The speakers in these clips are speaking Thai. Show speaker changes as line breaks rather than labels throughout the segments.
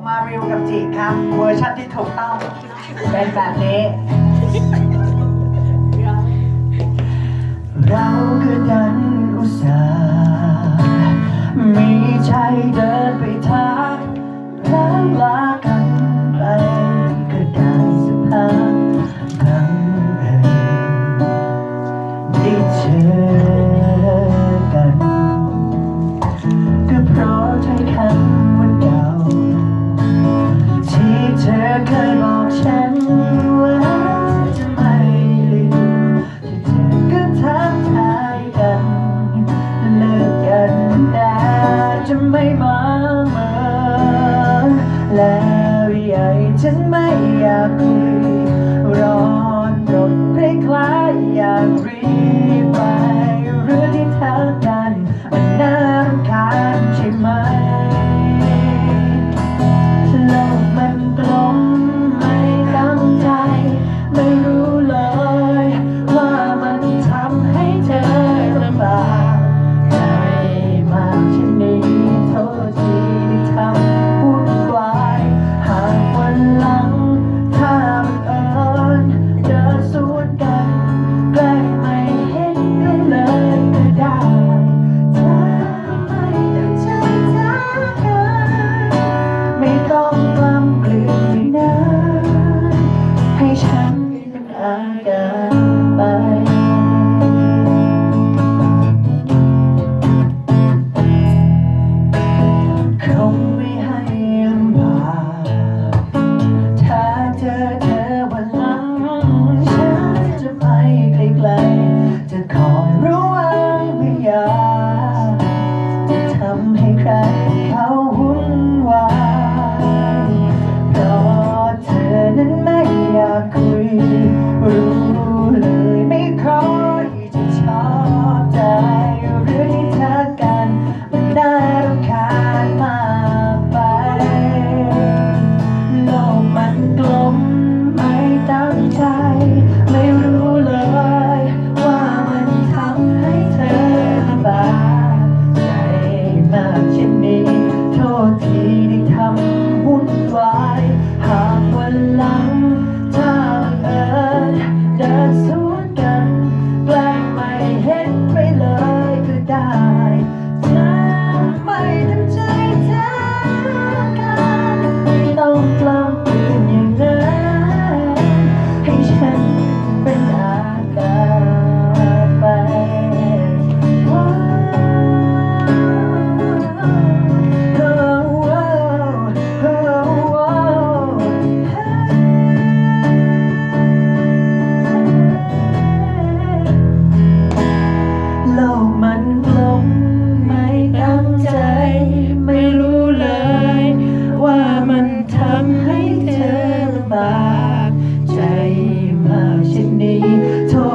มมาริวกับจีครับเวอร์ชันที่ถูกต้องเป็นแบบนี้ แล้วใหญ่ฉันไม่อยากคุยร้อนรนคล้ายอยากรี 사랑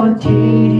want to